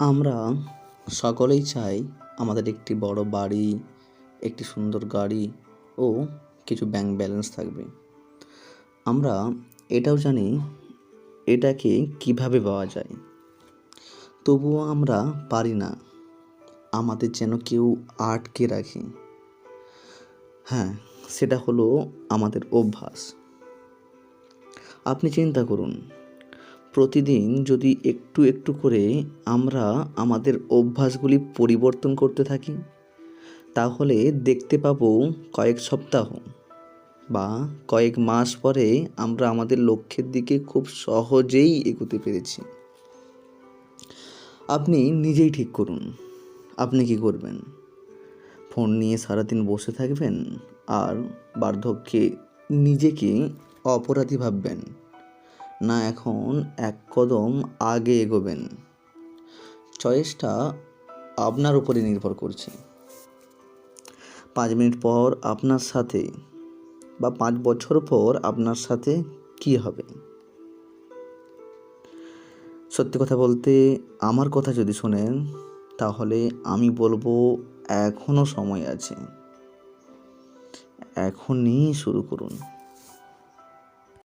আমরা সকলেই চাই আমাদের একটি বড় বাড়ি, একটি সুন্দর গাড়ি ও কিছু ব্যাংক ব্যালেন্স থাকবে। আমরা এটাও জানি এটাকে কীভাবে পাওয়া যায়। তবুও আমরা পারি না, আমাদের যেন কেউ আটকে রাখে। হ্যাঁ সেটা হলো আমাদের অভ্যাস। আপনি চিন্তা করুন প্রতিদিন যদি একটু একটু করে আমরা আমাদের অভ্যাসগুলি পরিবর্তন করতে থাকি, তাহলে দেখতে পাবো কয়েক সপ্তাহ বা কয়েক মাস পরে আমরা আমাদের লক্ষ্যের দিকে খুব সহজেই এগোতে পেরেছি। আপনি নিজেই ঠিক করুন, আপনি কি করবেন? ফোন নিয়ে সারাদিন বসে থাকবেন আর বার্ধক্যে নিজেকে অপরাধী ভাববেন। না এখন এক কদম আগে এগোবেন। চয়েসটা আপনার উপরে নির্ভর করছে। পাঁচ মিনিট পর আপনার সাথে বা পাঁচ বছর পর আপনার সাথে কি হবে? সত্যি কথা বলতে আমার কথা যদি শোনেন, তাহলে আমি বলব এখনও সময় আছে। এখনই শুরু করুন।